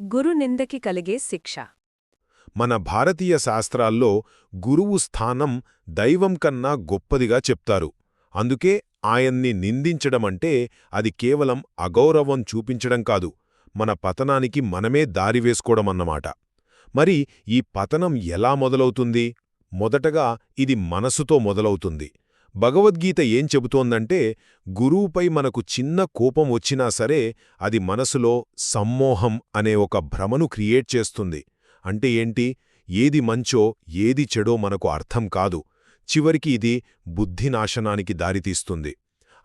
గురు నిందకి కలిగే శిక్ష. మన భారతీయ శాస్త్రాల్లో గురువు స్థానం దైవం కన్నా గొప్పదిగా చెప్తారు. అందుకే ఆయన్ని నిందించడమంటే అది కేవలం అగౌరవం చూపించడం కాదు మన పతనానికి మనమే దారివేసుకోవడమన్నమాట మరి ఈ పతనం ఎలా మొదలవుతుంది? మొదటగా ఇది మనసుతో మొదలవుతుంది. భగవద్గీత ఏం చెబుతోందంటే గురువుపై మనకు చిన్న కోపం వచ్చినా సరే అది మనసులో సమ్మోహం అనే ఒక భ్రమను క్రియేట్ చేస్తుంది. అంటే ఏంటి? ఏది మంచో ఏది చెడో మనకు అర్థం కాదు. చివరికి ఇది బుద్ధినాశనానికి దారితీస్తుంది.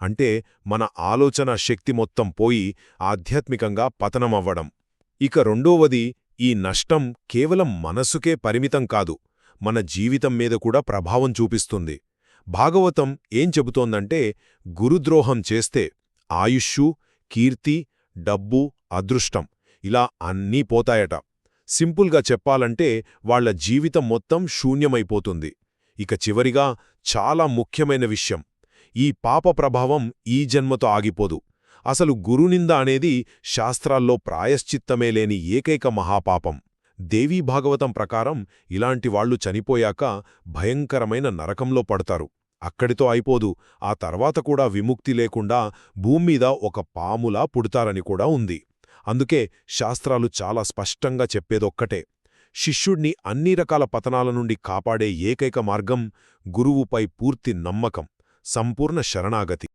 అంటే మన ఆలోచన శక్తి మొత్తం పోయి ఆధ్యాత్మికంగా పతనమవ్వడం. ఇక రెండోవది ఈ నష్టం కేవలం మనసుకే పరిమితం కాదు మన జీవితం మీద కూడా ప్రభావం చూపిస్తుంది. భాగవతం ఏం చెబుతోందంటే గురుద్రోహం చేస్తే ఆయుష్షు కీర్తి డబ్బు అదృష్టం ఇలా అన్నీ పోతాయట. సింపుల్గా చెప్పాలంటే వాళ్ళ జీవితం మొత్తం శూన్యమైపోతుంది. ఇక చివరిగా చాలా ముఖ్యమైన విషయం. ఈ పాప ప్రభావం ఈ జన్మతో ఆగిపోదు. అసలు గురునింద అనేది శాస్త్రాల్లో ప్రాయశ్చిత్తమే లేని ఏకైక మహాపాపం. దేవీ భాగవతం ప్రకారం ఇలాంటి వాళ్ళు చనిపోయాక భయంకరమైన నరకంలో పడతారు. అక్కడితో అయిపోదు. ఆ తర్వాత కూడా విముక్తి లేకుండా భూమ్మీద ఒక పాములా పుడతారని కూడా ఉంది. అందుకే శాస్త్రాలు చాలా స్పష్టంగా చెప్పేదొక్కటే. శిష్యుణ్ణి అన్ని రకాల పతనాల నుండి కాపాడే ఏకైక మార్గం గురువుపై పూర్తి నమ్మకం సంపూర్ణ శరణాగతి.